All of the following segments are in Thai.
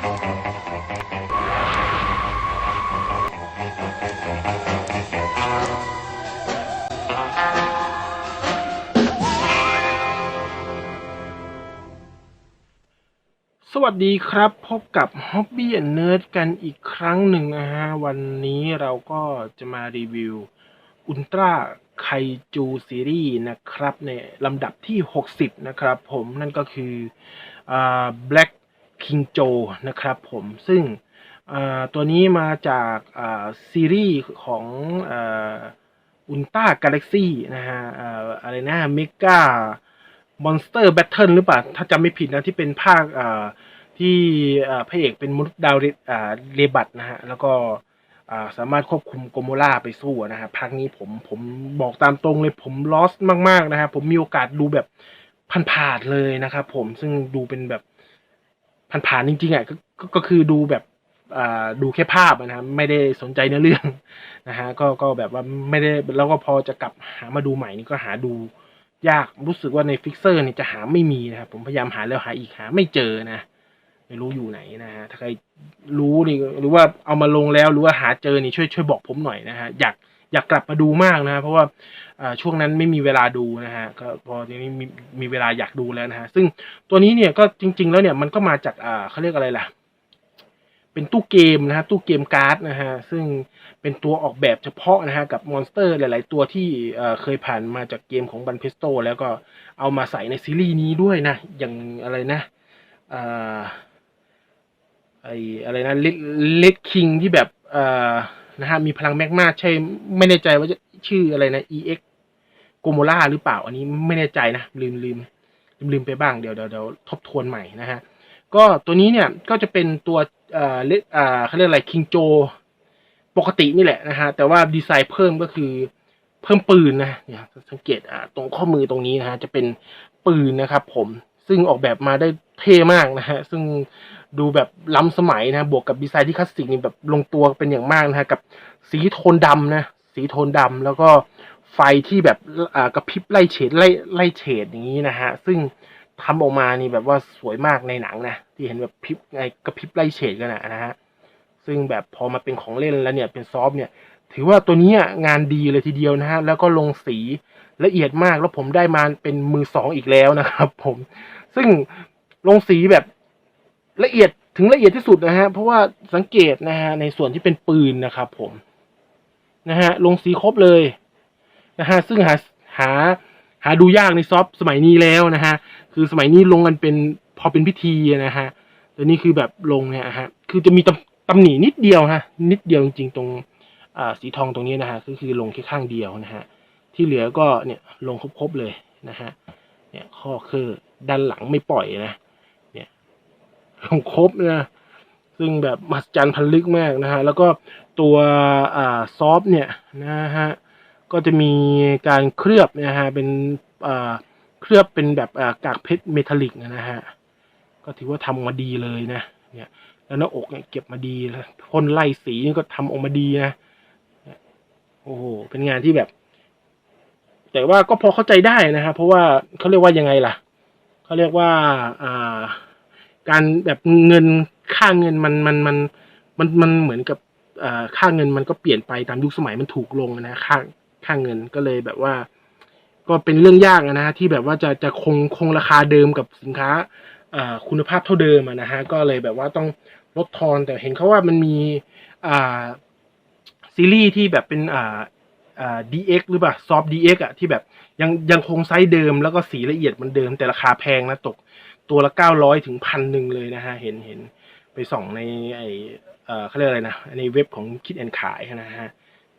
สวัสดีครับ พบกับ Hobby and Nerd กันอีกครั้งหนึ่งนะฮะ วันนี้เราก็จะมารีวิวอุลตร้าไคจูซีรีส์นะครับ ในลำดับที่ 60 นะครับผมนั่นก็คืออ Black า Black King Joe นะครับผมซึ่งตัวนี้มาจากซีรีส์ของอุลตร้ากาแล็กซี่นะฮะอะไรนะเมกามอนสเตอร์แบทเทิลหรือเปล่า ถ้าจำไม่ผิดนะ ที่เป็นภาคที่พระเอกเป็นมนุษย์ดาวเรอ่าเรบัตนะฮะ แล้วก็สามารถควบคุมโกโมล่าไปสู้นะฮะภาคนี้ผมผมบอกตามตรงเลยผมลอสมาก ๆ นะฮะผมมีโอกาสดูแบบผ่านๆเลยนะครับผมซึ่งดูเป็นแบบ ผ่านๆจริงๆอะก็ก็ก็คือดูแบบดูแค่ภาพอะนะครับไม่ได้สนใจเนื้อเรื่องนะฮะก็ก็แบบว่าไม่ได้แล้วก็พอจะกลับหามาดูใหม่นี่ก็หาดูยากรู้สึกว่าในฟิกเซอร์นี่จะหาไม่มีนะครับผมพยายามหาแล้วหาอีกหาไม่เจอนะไม่รู้อยู่ไหนนะฮะถ้าใครรู้นี่หรือว่าเอามาลงแล้วหรือว่าหาเจอนี่ช่วยช่วยบอกผมหน่อยนะฮะอยาก อยากกลับมาดูมากนะฮะเพราะว่าช่วงนั้นไม่มีเวลาดูนะฮะก็พอทีนี้มีมีเวลาอยากดูแล้วนะฮะซึ่งตัวนี้เนี่ยก็จริง ๆ แล้วเนี่ยมันก็มาจากอ่าเขาเรียกอะไรล่ะ เป็นตู้เกมนะฮะตู้เกมการ์ดนะฮะซึ่งเป็นตัวออกแบบเฉพาะนะฮะกับมอนสเตอร์หลาย ๆ ตัวที่เคยผ่านมาจากเกมของบันเพสโตแล้วก็เอามาใส่ในซีรีส์นี้ด้วยนะ อย่างอะไรนะอ่าไออะไรนะเลดเลดคิงที่แบบอ่อ นะฮะมีพลังแมกมาใช่ไม่แน่ใจว่าจะชื่ออะไรนะ EX โกโมล่าหรือเปล่า อันนี้ไม่แน่ใจนะ ลืมลืมลืมไปบ้างเดี๋ยวเดี๋ยวเดี๋ยวทบทวนใหม่นะฮะก็ตัวนี้เนี่ยก็จะเป็นตัวเอ่อเลอ่าเขาเรียกอะไรคิงโจปกตินี่แหละนะฮะแต่ว่าดีไซน์เพิ่มก็คือเพิ่มปืนนะเนี่ยสังเกตอ่าตรงข้อมือตรงนี้นะฮะจะเป็นปืนนะครับผม ซึ่งออกแบบมาได้เท่มากนะฮะ ซึ่งดูแบบล้ำสมัยนะ บวกกับดีไซน์ที่คลาสสิกนี่แบบลงตัวเป็นอย่างมากนะฮะ กับสีโทนดำนะ สีโทนดำแล้วก็ไฟที่แบบกระพริบไล่เฉดไล่ไล่เฉดอย่างนี้นะฮะ ซึ่งทำออกมานี่แบบว่าสวยมากในหนังนะ ที่เห็นแบบพริบไงกระพริบไล่เฉดกันนะฮะ ซึ่งแบบพอมาเป็นของเล่นแล้วเนี่ยเป็นซอฟเนี่ย ถือว่าตัวนี้งานดีเลยทีเดียวนะฮะ แล้วก็ลงสีละเอียดมากแล้วผมได้มาเป็นมือสองอีกแล้วนะครับ ผม ซึ่งลงสีแบบละเอียดถึงละเอียดที่สุดนะฮะ เพราะว่าสังเกตนะฮะในส่วนที่เป็นปืนนะครับผมนะฮะลงสีครบเลยนะฮะซึ่งหาหาหาดูยากในซอฟต์สมัยนี้แล้วนะฮะคือสมัยนี้ลงกันเป็นพอเป็นพิธีนะฮะแต่นี่คือแบบลงเนี่ยฮะคือจะมีตำตำหนินิดเดียวฮะนิดเดียวจริงๆตรงอ่าสีทองตรงนี้นะฮะก็คือลงแค่ข้างเดียวนะฮะที่เหลือก็เนี่ยลงครบๆเลยนะฮะเนี่ยข้อคือ ด้านหลังไม่ปล่อยนะ เนี่ยลงครบนะ ซึ่งแบบมหัศจรรย์พันลึกมากนะฮะ แล้วก็ตัวอ่าซอฟเนี่ยนะฮะ ก็จะมีการเคลือบนะฮะ เป็นอ่าเคลือบเป็นแบบอ่ากากเพชรเมทัลลิกนะฮะ ก็ถือว่าทำมาดีเลยนะ เนี่ยแล้วหน้าอกเนี่ยเก็บมาดีแล้วพ่นไล่สีนี่ก็ทำออกมาดีนะ โอ้โห เป็นงานที่แบบ แต่ว่าก็พอเข้าใจได้นะฮะเพราะว่าเขาเรียกว่ายังไงล่ะ เขาเรียกว่าอ่า การแบบเงินค่าเงินมันมันมันมันมันเหมือนกับอ่าค่าเงินมันก็เปลี่ยนไปตามยุคสมัยมันถูกลงนะค่าค่าเงินก็เลยแบบว่า ก็เป็นเรื่องยากนะฮะที่แบบว่าจะจะคงคงราคาเดิมกับสินค้าอ่าคุณภาพเท่าเดิมนะฮะก็เลยแบบว่าต้องลดทอนแต่เห็นเขาว่ามันมีอ่าซีรีส์ที่แบบเป็น อ่าอ่า DX หรือเปล่าซอฟ DX อะที่แบบยังยังคงไซส์เดิมแล้วก็สีละเอียดเหมือนเดิม แต่ราคาแพงนะตกตัวละเก้าร้อยถึงพันหนึ่งเลยนะฮะ เห็นเห็นไปส่องในไอเอ่อเขาเรียกอะไรนะในเว็บของคิดแอนขายนะฮะ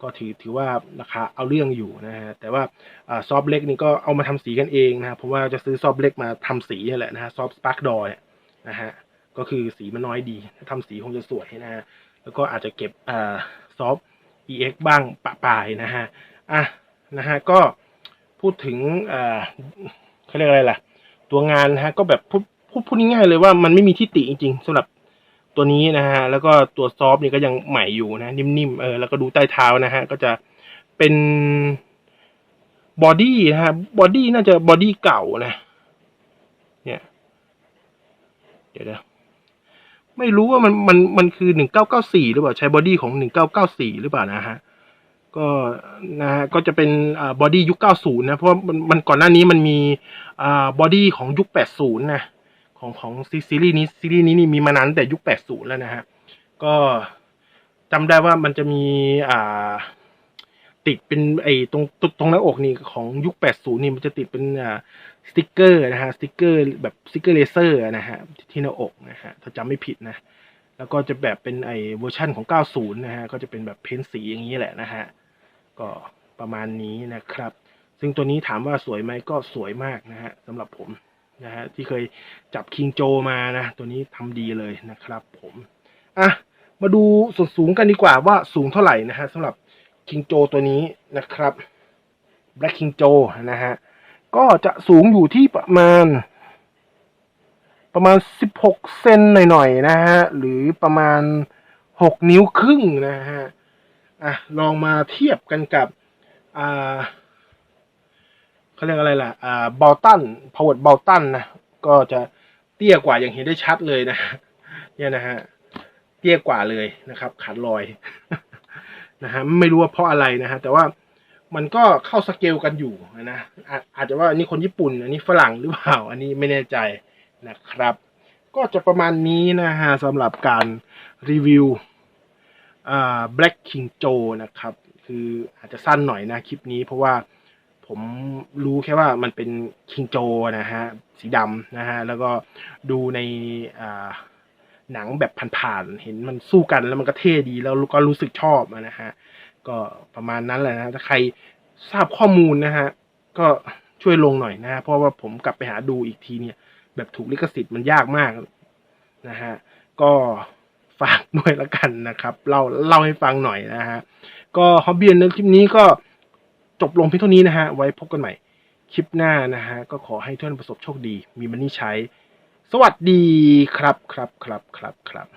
ก็ถือถือว่าราคาเอาเรื่องอยู่นะฮะแต่ว่าอซอฟเล็กนี่ก็เอามาทำสีกันเองนะเพราะว่าจะซื้อซอฟเล็กมาทำสีนี่แหละนะฮะซอฟสปาร์กดอยนะฮะก็คือสีมันน้อยดีถ้าทำสีคงจะสวยนะฮะแล้วก็อาจจะเก็บอ่าซอฟ EX บ้างปะปายนะฮะอะนะฮะก็พูดถึงเอ่าเขาเรียกอะไรล่ะ ตัวงานนะฮะก็แบบพูดพูดพูดง่ายๆเลยว่ามันไม่มีที่ติจริงๆสำหรับตัวนี้นะฮะแล้วก็ตัวซอฟต์นี่ก็ยังใหม่อยู่นะ นิ่มๆเออแล้วก็ดูใต้เท้านะฮะก็จะเป็นบอดี้นะฮะบอดี้น่าจะบอดี้เก่านะ เนี่ย เดี๋ยวนะ ไม่รู้ว่ามันมันมันคือหนึ่งเก้าเก้าสี่หรือเปล่าใช้บอดี้ของหนึ่งเก้าเก้าสี่หรือเปล่านะฮะก็นะฮะก็จะเป็นอ่าบอดี้ยุค90นย์นะเพราะมันมันก่อนหน้านี้มันมีอ่าบอดี้ของยุค80นย์นะของของซีซีรีส์นี้ซีรีส์นี้นี่มีมานานตั้งแต่ยุค80แล้วนะฮะก็จำได้ว่ามันจะมีอ่าติดเป็นไอ้ตรงตรงตรงหน้าอกนี่ของยุค 80 นี่มันจะติดเป็นอ่า สติกเกอร์นะฮะสติกเกอร์แบบสติกเกอร์เลเซอร์นะฮะที่หน้าอกนะฮะถ้าจำไม่ผิดนะ แล้วก็จะแบบเป็นไอเวอร์ชั่นของ 90 นะฮะก็จะเป็นแบบเพ้นสีอย่างนี้แหละนะฮะก็ประมาณนี้นะครับ ซึ่งตัวนี้ถามว่าสวยไหมก็สวยมากนะฮะสำหรับผมนะฮะที่เคยจับคิงโจมานะ ตัวนี้ทำดีเลยนะครับผมอะมาดูส่วนสูงกันดีกว่าว่าสูงเท่าไหร่นะฮะสำหรับคิงโจตัวนี้นะครับ Black King Joe นะฮะ ก็จะสูงอยู่ที่ประมาณ ประมาณ 16 เซนหน่อยๆนะฮะ หรือประมาณ 6 นิ้วครึ่งนะฮะ อะ ลองมาเทียบกันกับ อ่าเขาเรียกอะไรล่ะ อ่า บอลตันพาวเวอร์บอลตันนะ ก็จะเตี้ยกว่าอย่างเห็นได้ชัดเลยนะ เนี่ยนะฮะ เตี้ยกว่าเลยนะครับ ขาดลอยนะฮะ ไม่รู้ว่าเพราะอะไรนะฮะ แต่ว่า มันก็เข้าสเกลกันอยู่นะอาจจะว่านนี้คนญี่ปุ่น อันนี้ฝรั่งหรือเปล่า อันนี้ไม่แน่ใจนะครับ ก็จะประมาณนี้นะฮะสำหรับการรีวิวอ่า Black King Joe นะครับ คืออาจจะสั้นหน่อยนะคลิปนี้เพราะว่าผมรู้แค่ว่ามันเป็น King Joe นะฮะสีดำนะฮะแล้วก็ดูในอ่าหนังแบบผ่านๆเห็นมันสู้กันแล้วมันก็เท่ดีแล้วก็รู้สึกชอบนะฮะ ก็ประมาณนั้นแหละนะถ้าใครทราบข้อมูลนะฮะก็ช่วยลงหน่อยนะฮะเพราะว่าผมกลับไปหาดูอีกทีเนี่ย แบบถูกลิขสิทธิ์มันยากมากนะฮะก็ฝากด้วยละกันนะครับเล่าเล่าให้ฟังหน่อยนะฮะก็ฮอบเบียนในคลิปนี้ก็จบลงเพียงเท่านี้นะฮะไว้พบกันใหม่คลิปหน้านะฮะก็ขอให้ทุกท่านประสบโชคดี มีมันนี่ใช้ สวัสดีครับครับครับครับครับ